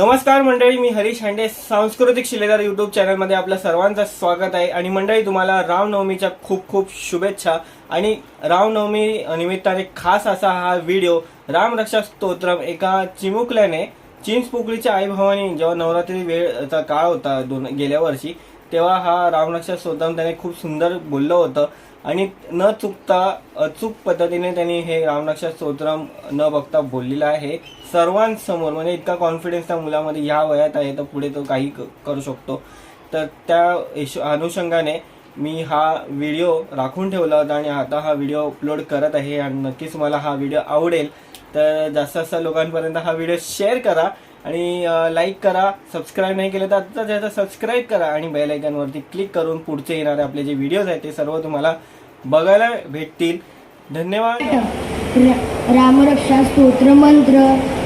नमस्कार मंडळी मी हरीश हांडे सांस्कृतिक शिलेदार युट्यूब चॅनलमध्ये आपल्या सर्वांचं स्वागत आहे. आणि मंडळी तुम्हाला रामनवमीच्या खूप खूप शुभेच्छा. आणि रामनवमी निमित्ताने खास असा हा व्हिडिओ रामरक्षा स्तोत्रम एका चिमुकल्याने चिंचपोकळीच्या आई भवानी जेव्हा नवरात्री वेळचा काळ होता दोन गेल्या वर्षी तेव्हा हा रामरक्षा स्तोत्रम त्याने खूप सुंदर बोललं होतं. आणि न चुकता अचूक पद्धतीने त्यांनी हे रामरक्षा स्तोत्रम न बघता बोललेलं आहे. सर्वांसमोर म्हणजे इतका कॉन्फिडन्स त्या मुलामध्ये ह्या वयात आहे तर पुढे तो काही क- करू शकतो. तर त्या अनुषंगाने मी हा व्हिडिओ राखून ठेवला होता आणि आता हा व्हिडिओ अपलोड करत आहे. आणि नक्कीच मला हा व्हिडिओ आवडेल. तर जास्त जास्त लोकांपर्यंत हा व्हिडिओ शेअर करा. आणि लाईक करा सबस्क्राईब नाही केलं तर आता त्याचा सबस्क्राईब करा आणि बेल आयकॉनवरती क्लिक करून पुढचे येणारे आपले जे व्हिडिओज आहेत ते सर्व तुम्हाला बघायला भेटतील. धन्यवाद. रामरक्षा स्तोत्र मंत्र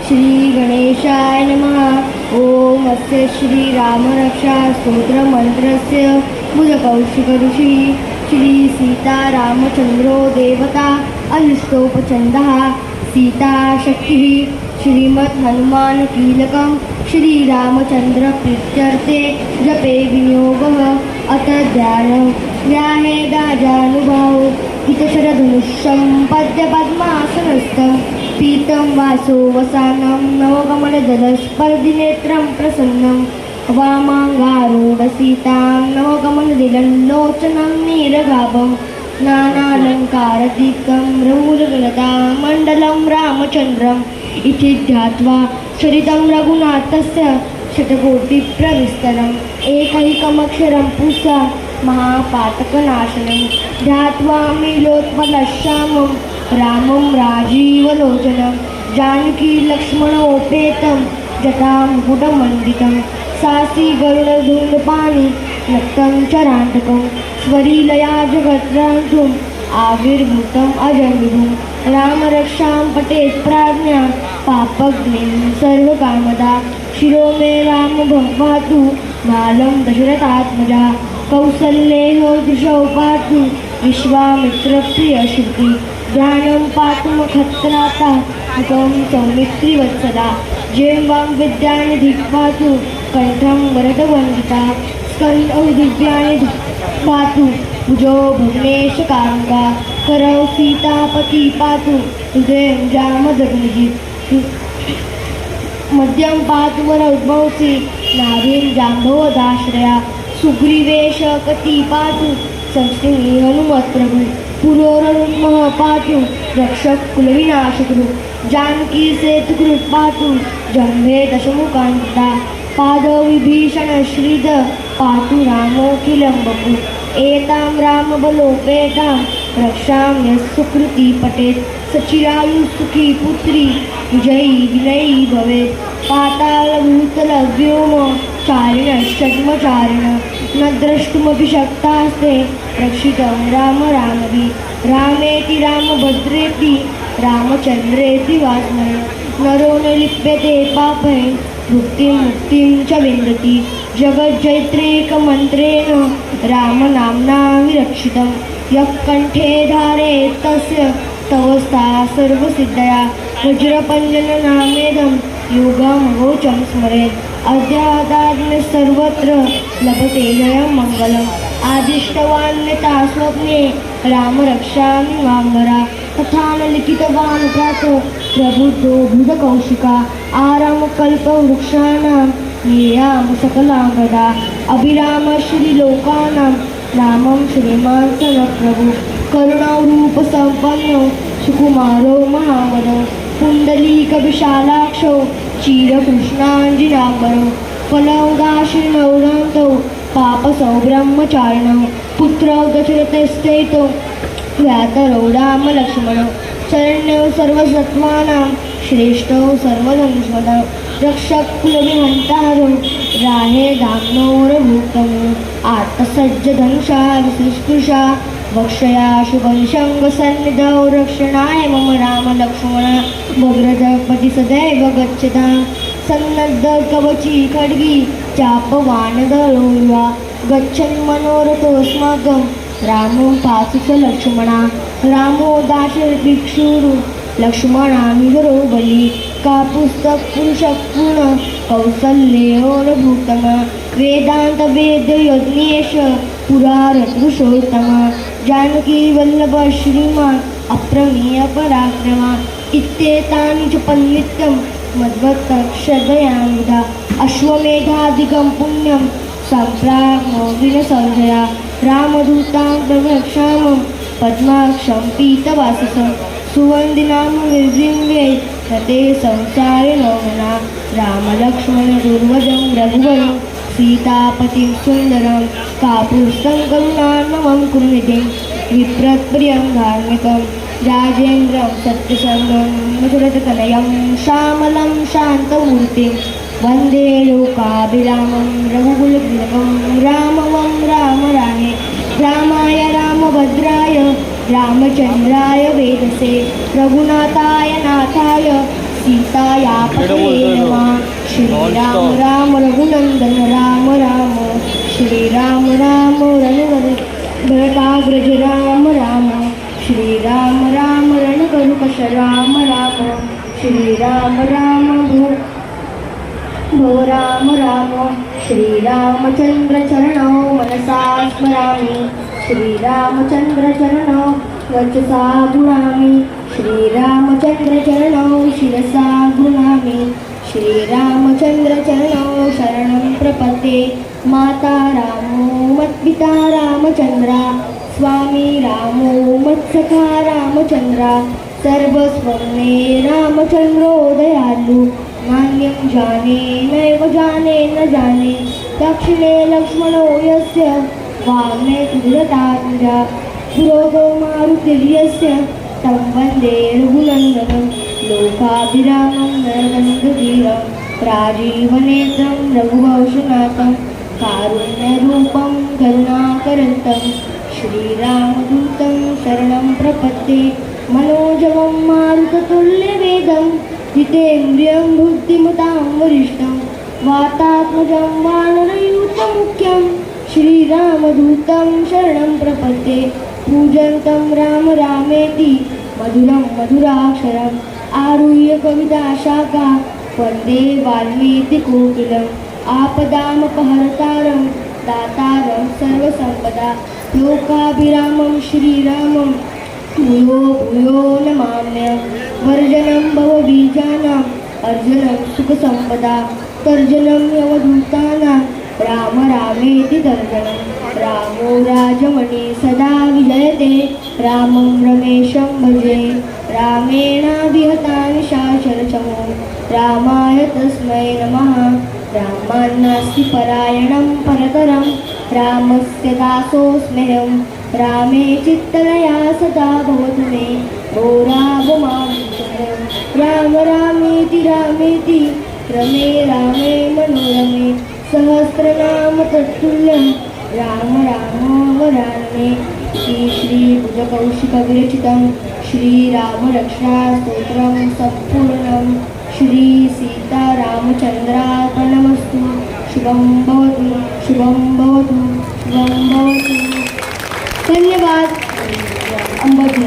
श्री गणेशाय नमः. ओम अस्य श्री रामरक्षा स्तोत्र मंत्रस्य बुधकौशिक ऋषी श्री सीता रामचंद्रो देवता अनिष्टोपचन्दः सीता शक्ती श्रीमद् हनुमान कीलकं श्रीरामचन्द्र प्रीत्यर्थे जपे विनियोगः अथ ध्यानं ध्याने गाजानुभावो हितशरधनुष्यं पद्यपद्मासनस्थं पीतं वासो वसानं नवकमलदलस्पर्धिनेत्रं प्रसन्नं वामाङ्गारूढसीतां नवकमलदिलल्लोचनं नीरगाभं नानालङ्कारदीकं रघुलगलता मण्डलं रामचन्द्रम् इति ध्यात्वा चरितं रघुनाथस्य शतकोटिप्रविस्तरम् एकैकमक्षरं पुसा महापातकनाशनं ध्यात्वा मिलोत्पलश्यामं रामं राजीवलोचनं जानकीलक्ष्मणोपेतं जटामुकुटमण्डितं सासी गरुडधूम्रपाणि नक्तं चरान्तकं स्वरीलया जगत्रान्तुम् आविर्भूतम् राम रामरक्षां पठेत् प्राज्ञा पापग्निं सर्वकामदा शिरो मे राम भवातु बालं दशरथात्मजा कौसल्येहो दृशौ पातु विश्वामित्रप्रियश्रुति ज्ञानं पातु मखत्राता मुखं सौमित्रिवत्सदा जेवां विद्यानिधि धिक्पातु कण्ठं वरदवन्दिता स्कन्दौ दिव्यानि पातु भुजो भुवनेशकाङ्गा करौ सीतापति पातु हृदयं जामदग्निः मध्यं पातु वरौद्भवसि नारीं जाम्भवदाश्रया सुग्रीवेश कति पातु हनुमत हनुमत्प्रभु पुरोरनुमः पातु रक्षक कुलविनाशकुरु. जानकी सेतुकृत पातु जम्भे दशमुकान्ता पादौ विभीषण श्रीद पातु रामोऽखिलं बपु एतां रामबलोपेतां रक्षाम्य सुकृती पटेत पठेत् सचिरायुसुखी पुत्री विजयी विनयी भवेत् पातालभूतलव्योम षड्मचारिण न द्रष्टुमपि शक्तास्ते रक्षितं राम रामभि रामेति रामभद्रेति रामचन्द्रेति वा नरो न लिप्यते पापै मुक्तिं मुक्तिं च विन्दति जगज्जैत्रेकमन्त्रेण रामनाम्ना विरक्षितं यः धारे तस्य तवस्ता सर्वसिद्धया वज्रपञ्जननामेदं योगमगोचं स्मरेत् अद्यादाज्ञ सर्वत्र लभते जयं मङ्गलम्। आदिष्टवान्यता स्वप्ने रामरक्षामि माम्बरा तथा न लिखितवान् प्रातो प्रबुद्धो बुधकौशिका आरामकल्पवृक्षाणां येयां सकलाङ्गदा। अभिरामश्रीलोकानां श्रीलोकानां रामं श्रीमान् प्रभु करुणारूपसम्पन्नो सुकुमारो महावदो पुण्डलीकविशालाक्षो क्षीरकृष्णाञ्जिनाम्बरो फलौदाशिनौरन्तौ पापसौ पुत्रौ दशरथस्तेतो व्यातरौ रामलक्ष्मणौ शरण्यौ सर्वसत्त्वानां श्रेष्ठौ सर्वधनुष्मदौ रक्षकुलविहन्तारौ राहे दाम्नोरभूतमो आत्मसज्जधनुषा विशिष्टुषा वक्षया शुभनिशङ्गसन्निधौ रक्षणाय मम रामलक्ष्मण भद्रदपति सदैव गच्छतां. सन्नद्धकवची खड्गी चापवानदरोर्वा गच्छन् मनोरथोऽस्माकं रामो पासु च लक्ष्मणा. रामो दाशभिक्षुरु लक्ष्मणानुगरो बली का पुस्तक पुरुषपूर्ण कौसल्योरभूतम वेदांत वेद यज्ञेश। पुरारपुरुषोत्तम जानकी वल्लभ श्रीमान। अप्रमेय पराक्रमा। इत्येतानि च पन्नित्यं मद्भक्तक्षदयामुदा अश्वमेधादिकं पुण्यं सम्प्राग्नोदिनसञ्जया रामदूतां प्रभक्षामं पद्माक्षं पीतवाससं सुवन्दिनां विजृम्भे रते संसारे नोमना रामलक्ष्मणदुर्वजं रघुवरं सीतापतिं सुन्दरं कापुरुषं करुणार्णवं कुरुनिधिं विप्रप्रियं धार्मिकं राजेन्द्रं सत्यसङ्गं मधुरतनयं श्यामलं शान्तमूर्तिं वन्दे लोकाभिरामं रघुकुलतिलकं रामवं राम रामे रामाय रामभद्राय रामचन्द्राय वेदसे रघुनाथाय नाथाय सीतायापते नमः। श्रीराम राम रघुनंदन राम राम। श्रीराम राम रणवर भरताग्रज राम राम। श्रीराम राम रणकरुकश राम राम। श्रीराम राम भो राम राम। श्रीरामचन्द्रचरणौ मनसा स्मरामि। श्रीरामचन्द्रचरणौ वचसा गुणामि श्रीरामचन्द्रचरणौ शिरसा गुणामि श्रीरामचन्द्रचरणौ शरणं प्रपते माता रामो मत्पिता रामचन्द्रा। स्वामी रामो मत्सखा रामचन्द्रा। सर्वस्वने रामचन्द्रो दयालु नान्यं जाने नैव जाने न जाने। दक्षिणे लक्ष्मणो यस्य वामे कुदरतात्मजा पुरोगो मारुतिर्यस्य तं वन्दे रघुनन्दनं लोकाभिरामं नरदन्दधीरं राजीवनेत्रं रघुवंशनाथं कारुण्यरूपं करुणाकरन्तं श्रीरामदूतं शरणं प्रपद्ये मनोजवं मारुततुल्यवेदं जितेन्द्रियं बुद्धिमतां वरिष्ठं वातात्मजं वानरयूतमुख्यं श्रीरामदूतं शरणं प्रपद्ये। पूजन्तं राम रामेति। मधुरं मधुराक्षरम् आरुह्य कविताशाखा वन्दे वाल्मीतिकोकिलम् आपदामपहरतारं दातारं सर्वसम्पदा। लोकाभिरामं श्रीरामं। भूयो भूयो नमाम्यं वर्जनं भवबीजानाम्। अर्जनं सुखसम्पदा। तर्जनं यवधूतानां राम रामेति तर्जनं रामो राजमणि सदा विजयते। रामं रमेशं भजे रामेणाभिहतानि शासनचमो रामाय तस्मै नमः। रामान्नास्ति परायणं परतरं। रामस्य दासोऽस्म्यहं। रामे चित्तलया सदा भवतु मे। भो राम मां राम रामेति रामेति। रमे रामे मनोरम। सहस्रनाम तत्तुल्यं राम राम वरानने इति श्रीभुजकौशिकविरचितं श्रीरामरक्षास्तोत्रं सम्पूर्णं श्रीसीतारामचन्द्रार्पणमस्तु शुभं भवतु शुभं भवतु शुभं भवतु। धन्यवाद। अंबज्ञ